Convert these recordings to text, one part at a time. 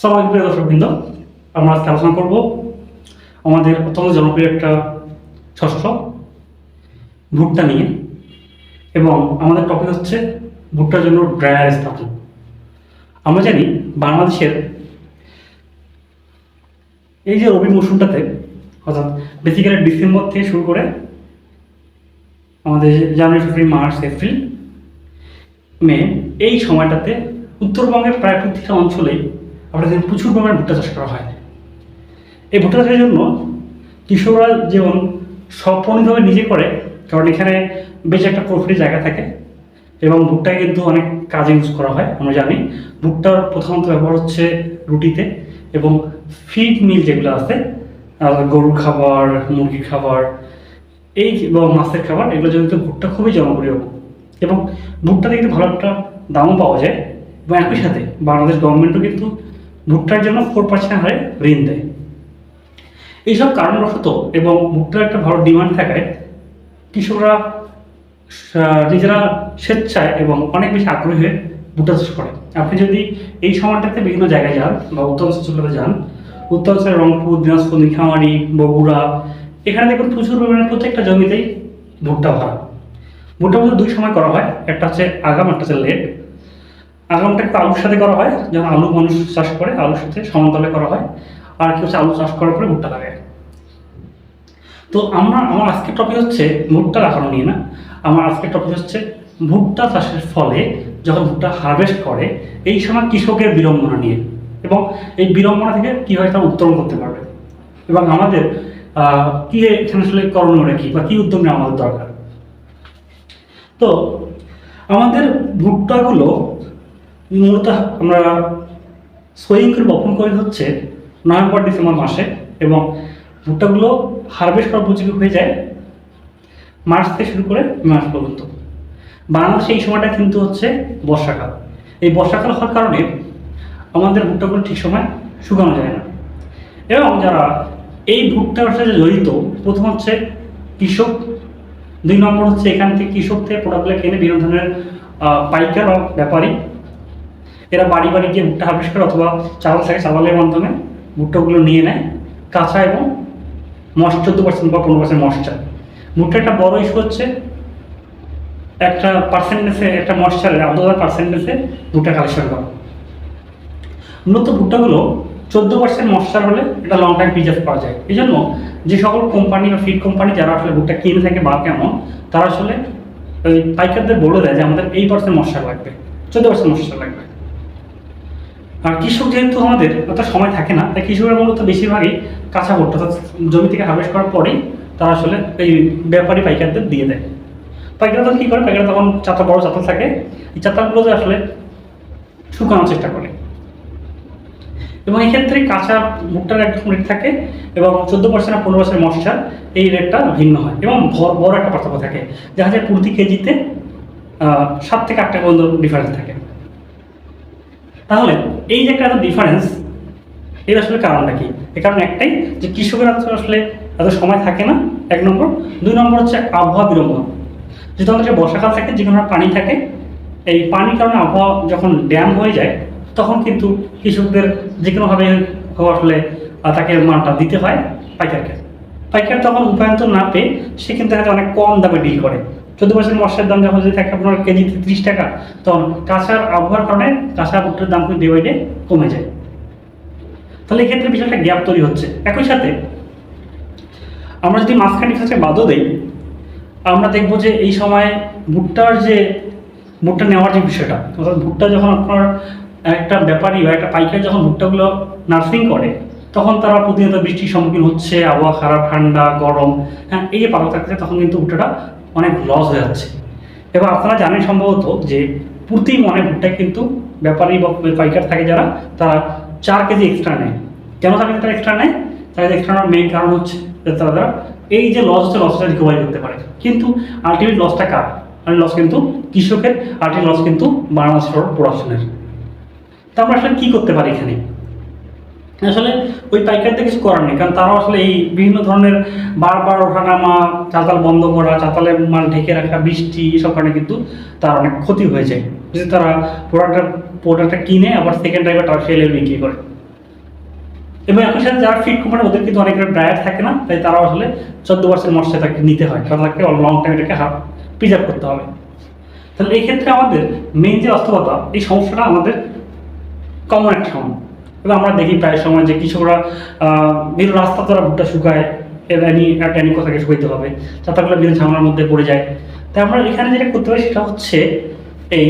সালাম প্রিয় দর্শকবৃন্দ, আমরা আজকে আলোচনা করব আমাদের অত্যন্ত জনপ্রিয় একটা শস্য ভুট্টা নিয়ে এবং আমাদের টপিক হচ্ছে ভুট্টার জন্য ড্রায়ার স্থাপন। আমরা জানি বাংলাদেশের এই যে রবি মৌসুমটাতে, অর্থাৎ বেসিক্যালি ডিসেম্বর থেকে শুরু করে আমাদের জানুয়ারি, ফেব্রুয়ারি, মার্চ, এপ্রিল, মে, এই সময়টাতে উত্তরবঙ্গের প্রায় প্রতিটা অঞ্চলেই আমরা দেখি প্রচুর পরিমাণে ভুট্টা চাষ করা হয়। এই ভুট্টা চাষের জন্য কৃষকরা যেমন স্বপ্রণিতভাবে নিজে করে, কারণ এখানে বেশ একটা প্রফিটের জায়গা থাকে এবং ভুট্টাকে কিন্তু অনেক কাজে ইউজ করা হয়, আমরা জানি। ভুট্টার প্রধানত ব্যবহার হচ্ছে রুটিতে এবং ফিড মিল যেগুলো আছে গরুর খাবার, মুরগির খাবার, এই এবং মাছের খাবার, এগুলো জন্য ভুট্টা খুবই জনপ্রিয় এবং ভুট্টাতে কিন্তু ভালো একটা দামও পাওয়া যায়। এবং একই সাথে বাংলাদেশ গভর্নমেন্টও কিন্তু ভুট্টার জন্য ফোর পার্সেন্ট হারে ঋণ দেয়। এইসব কারণবশত এবং ভুট্টার একটা ভালো ডিমান্ড থাকায় কৃষকরা নিজেরা স্বেচ্ছায় এবং অনেক বেশি আগ্রহী হয়ে ভুট্টা চাষ করে। আপনি যদি এই সময়টাতে বিভিন্ন জায়গায় যান বা উত্তরাঞ্চলগুলোতে যান উত্তরাঞ্চলের রংপুর, দিনাজপুর নীলফামারী বগুড়া, এখানে দেখুন প্রচুর পরিমাণে প্রত্যেকটা জমিতেই ভুট্টা ভরা। ভুট্টা মধ্যে দুই সময় করা হয়, একটা হচ্ছে আগাম, একটা হচ্ছে লেট। আগামটা একটু আলুর সাথে করা হয়, যেমন আলু মানুষ চাষ করে, আলুর সাথে সমান্তরালে করা হয়, আর কি হচ্ছে আলু চাষ করার পরে ভুট্টা লাগায়। তো আমরা, আমার আজকের টপিক হচ্ছে ভুট্টা লাগানো নিয়ে না। আমার আজকের টপিক হচ্ছে ভুট্টা চাষের ফলে যখন ভুট্টা হারভেস্ট করে, এই সময় কৃষকের বিড়ম্বনা নিয়ে এবং এই বিড়ম্বনা থেকে কীভাবে তারা উত্তরণ করতে পারবে? এবং আমাদের কি এখানে আসলে করণীয় কি বা কি উদ্যোগ নেওয়া আমাদের দরকার? তো আমাদের ভুট্টাগুলো মূলত আমরা সোয়িং করে বপন করি হচ্ছে নভেম্বর, ডিসেম্বর মাসে এবং ভুট্টাগুলো হারভেস্ট করা উপযোগী হয়ে যায় মার্চ থেকে শুরু করে মে মাস পর্যন্ত। বাংলাদেশে এই সময়টা কিন্তু হচ্ছে বর্ষাকাল। এই বর্ষাকাল হওয়ার কারণে আমাদের ভুট্টাগুলো ঠিক সময় শুকানো যায় না। এবং যারা এই ভুট্টার সাথে জড়িত, প্রথম হচ্ছে কৃষক, দুই নম্বর হচ্ছে এখান থেকে কৃষক থেকে প্রোডাক্টগুলো কিনে বিভিন্ন ধরনের পাইকার ব্যাপারী। এরা বাড়ি বাড়ি গিয়ে ভুট্টা হারভেস্ট করে অথবা চালাল থাকে চালালের মাধ্যমে ভুট্টাগুলো নিয়ে নেয়। কাঁচা এবং মশ চোদ্দ পার্সেন্ট বা পনেরো পার্সেন্ট মশচার ভুট্টা একটা বড় ইস্যু হচ্ছে একটা পার্সেন্টেজে একটা মশচারের আলাদা পার্সেন্টেজে ভুট্টা কালেকশন করা। মূলত ভুট্টাগুলো চোদ্দ পার্সেন্ট মশচার হলে এটা লং টাইম প্রিজার্ভ করা যায়। এই জন্য যে সকল কোম্পানি বা ফিড কোম্পানি যারা আসলে ভুট্টা কিনে থাকে বা কেমন তারা আসলে ওই পাইকারদের বলে দেয় যে আমাদের এই পার্সেন্ট মশলা লাগবে, চোদ্দ পার্সেন্ট মশলা লাগবে। আর কৃষক যেহেতু আমাদের অত সময় থাকে না, তাই কৃষকের মূলত বেশিরভাগই কাঁচা ভুট্টা অর্থাৎ জমি থেকে হারভেস্ট করার পরেই তারা আসলে এই ব্যাপারী পাইকারদের দিয়ে দেয়। পাইকাররা তখন কী করে? পাইকাররা তখন চাতা বড় চাতা থাকে। এই চাতাগুলোতে আসলে শুকানোর চেষ্টা করে। এবং এই ক্ষেত্রে কাঁচা ভুট্টার একরকম রেট থাকে এবং চোদ্দ পার্সেন্ট আর পনেরো পার্সেন্ট মশলা এই রেটটা ভিন্ন হয় এবং বড় একটা পার্থক্য থাকে। দেখা যায় প্রতি কেজিতে সাত থেকে আট টাকা পর্যন্ত ডিফারেন্স থাকে। তাহলে এই যে একটা এত ডিফারেন্স এর আসলে কারণটা কি? এর কারণ একটাই যে কৃষকেরা আসলে এত সময় থাকে না, এক নম্বর। দুই নম্বর হচ্ছে আবহাওয়া বিড়ম্বনা। যেহেতু আমাদের বর্ষাকাল থাকে যে কোনো পানি থাকে, এই পানির কারণে আবহাওয়া যখন ড্যাম হয়ে যায়, তখন কিন্তু কৃষকদের যে কোনোভাবে আসলে তাকে মালটা দিতে হয় পাইকারকে। পাইকার তখন উপায়ন্তর না পেয়ে সে কিন্তু অনেক কম দামে ডিল করে। চোদ্দ পার্সেন্ট মশলার দাম যখন যদি থাকে আপনার কেজিতে ত্রিশ টাকা, তখন কাঁচার আবহাওয়ার কারণে কাঁচা ভুট্টার দাম কিন্তু ডে কমে যায়। তাহলে এক্ষেত্রে বিশাল একটা গ্যাপ তৈরি হচ্ছে। একই সাথে আমরা যদি মাঝখানে কাছে বাদও দেই, আমরা দেখব যে এই সময় ভুট্টার যে, ভুট্টা নেওয়ার যে বিষয়টা, অর্থাৎ ভুট্টা যখন আপনার একটা ব্যাপারী বা একটা পাইকার যখন ভুট্টাগুলো নার্সিং করে, তখন তারা প্রতিনিয়ত বৃষ্টির সম্মুখীন হচ্ছে, আবহাওয়া খারাপ, ঠান্ডা, গরম হ্যাঁ এই যে পাতা থাকতে তখন কিন্তু ভুট্টাটা অনেক লস হয়ে যাচ্ছে। এবং আপনারা জানেন সম্ভবত যে প্রতি মনে ভুট্টায় কিন্তু ব্যাপারী বা পাইকার থাকে যারা, তারা চার কেজি এক্সট্রা নেয়। কেন তারা তারা এক্সট্রা নেয়? তারা এক্সট্রা নেওয়ার মেইন কারণ হচ্ছে যে তারা এই যে লস হচ্ছে লসটা রিকভারি করতে পারে। কিন্তু আলটিমেট লসটা কার? লস কিন্তু কৃষকের আলটিমেট লস কিন্তু বাংলাদেশের প্রোডাকশনের তা আমরা আসলে কী করতে পারি এখানে? আসলে ওই পাইকারদের কিছু করার নেই, কারণ তারাও আসলে এই বিভিন্ন ধরনের বারবার ওঠানামা চাতাল বন্ধ করা চাতালে মাল ঢেকে রাখা, বৃষ্টি, এসব কারণে কিন্তু তার অনেক ক্ষতি হয়ে যায়। যদি তারা প্রোডাক্টটা প্রোডাক্টটা কিনে আবার সেকেন্ড টাইমে তারা ফেলে বিক্রি করে। এবং একই সাথে যারা ফিট কোম্পানি ওদের কিন্তু অনেক ড্রায়ার থাকে না, তাই তারা আসলে চোদ্দ পার্সেন্ট মশলা তাকে নিতে হয়। কারণ তাকে লং টাইম এটাকে হাফ প্রিজার্ভ করতে হবে। তাহলে এই ক্ষেত্রে আমাদের মেন যে বাস্তবতা এই সমস্যাটা আমাদের কমন একটা সময় এবং আমরা দেখি প্রায় সময় যে কৃষকরা বিভিন্ন রাস্তা দ্বারা ভুট্টা শুকায় অ্যানি একটা অ্যানি কথাকে শুকাইতে হবে। চাতাগুলো বিভিন্ন ঝামেলার মধ্যে পড়ে যায়। তাই আমরা এখানে যেটা করতে পারি সেটা হচ্ছে, এই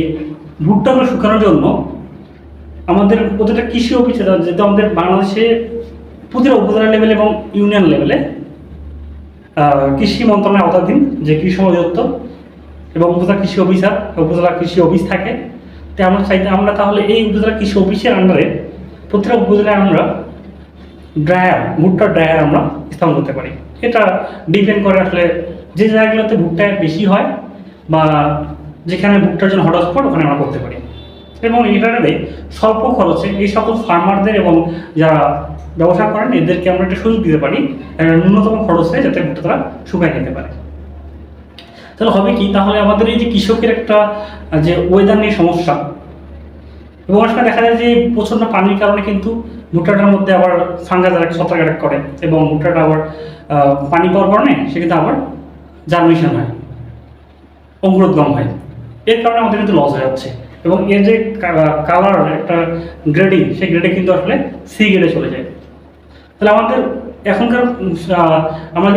ভুট্টাগুলো শুকানোর জন্য আমাদের প্রতিটা কৃষি অফিসে যেহেতু আমাদের বাংলাদেশে প্রতিটা উপজেলা লেভেল এবং ইউনিয়ন লেভেলে কৃষি মন্ত্রণালয়ের আওতাধীন যে কৃষি অধিদপ্তর এবং উপজেলা কৃষি অফিসার উপজেলা কৃষি অফিস থাকে। তাই আমরা চাইতে, আমরা তাহলে এই উপজেলা কৃষি অফিসের আন্ডারে প্রতিটা উপজেলায় আমরা ড্রায়ার ভুট্টার ড্রায়ার আমরা স্থাপন করতে পারি। এটা ডিপেন্ড করে আসলে যে জায়গাগুলোতে ভুট্টা বেশি হয় বা যেখানে ভুট্টার জন্য হটস্পট ওখানে আমরা করতে পারি। এবং এটাতে স্বল্প খরচে এই সকল ফার্মারদের এবং যারা ব্যবসা করেন, এদেরকে আমরা একটা সুযোগ দিতে পারি ন্যূনতম খরচে যাতে ভুট্টা তারা শুকায় নিতে পারে। তাহলে হবে কি? তাহলে আমাদের এই যে কৃষকের একটা, যে ওয়েদার নিয়ে সমস্যা এবং অনেক সময় দেখা যায় যে প্রচণ্ড পানির কারণে কিন্তু ভুট্টাটার মধ্যে আবার ফাঙ্গাস অ্যাটাক, ছত্রাক অ্যাটাক করে এবং ভুট্টাটা আবার পানি পাওয়ার কারণে সে কিন্তু আবার জার্মিশন হয়, অঙ্কুরোদ্গম হয়। এর কারণে আমাদের কিন্তু লস হয়ে যাচ্ছে এবং এর যে কালার একটা গ্রেডিং, সেই গ্রেডে কিন্তু আসলে সি গ্রেডে চলে যায়। তাহলে আমাদের এখনকার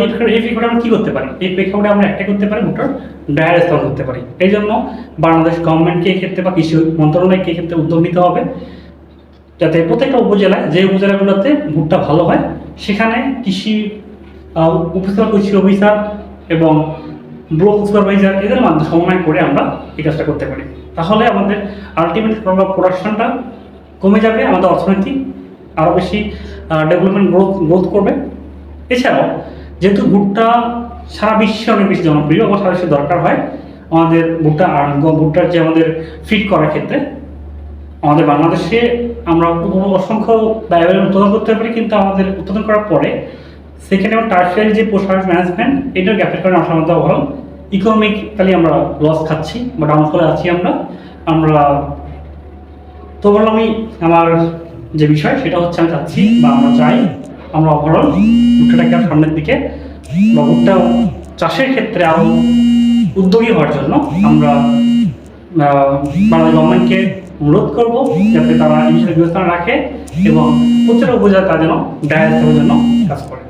যে এই প্রেক্ষাপটে আমরা কী করতে পারি? এই প্রেক্ষাপটে আমরা একটাই করতে পারি ভুট্টার ডায়ার স্থাপন করতে পারি। এই জন্য বাংলাদেশ গভর্নমেন্টকে ক্ষেত্রে বা কৃষি মন্ত্রণালয়কে ক্ষেত্রে উদ্যোগ নিতে হবে। যাতে প্রত্যেকটা উপজেলায়, যে উপজেলাগুলোতে ভুট্টা ভালো হয়, সেখানে কৃষি উপজেলা কৃষি অফিসার এবং ব্লক সুপারভাইজার এদের মাধ্যমে সমন্বয় করে আমরা এই কাজটা করতে পারি। তাহলে আমাদের আলটিমেট প্রোডাকশনটা কমে যাবে, আমাদের অর্থনীতি আরও বেশি ডেভেলপমেন্ট গ্রোথ গ্রোথ করবে। এছাড়াও, যেহেতু ভুট্টা সারা বিশ্বে অনেক বেশি জনপ্রিয় এবং সারা বিশ্বে দরকার হয়, আমাদের ভুট্টা ভুট্টার যে আমাদের ফিট করার ক্ষেত্রে, আমাদের বাংলাদেশে আমরা কোনো অসংখ্য ব্যয়বহুল উৎপাদন করতে পারি, কিন্তু আমাদের উৎপাদন করার পরে সেখানে আমার টার্সিয়ারি যে পোশাক ম্যানেজমেন্ট এটার গ্যাপের কারণে আসলে আমাদের ওভারঅল ইকোনমিক্যালি আমরা লস খাচ্ছি বা ডাউনফলে আছি আমরা। আমরা, তো বললাম আমি আমার যে বিষয়, সেটা হচ্ছে আমি চাচ্ছি, বা আমরা চাই, আমরা ওভারঅল ভুট্টাটাকে সামনের দিকে। বা চাষের ক্ষেত্রে আরও উদ্যোগী হওয়ার জন্য আমরা বাংলাদেশ গভর্নমেন্টকে অনুরোধ করব যাতে তারা এই বিষয়ে বিবেচনা রাখে এবং প্রচুর উপজেলা তার যেন ডায়াল জন্য কাজ করে।